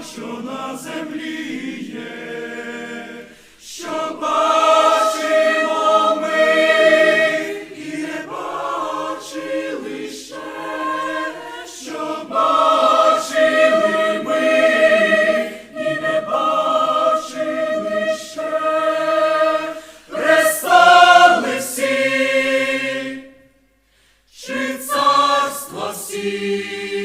що на землі є, що бачимо ми і не бачили ще, що бачили ми і не бачили ще, Престали всі, чи царства всі.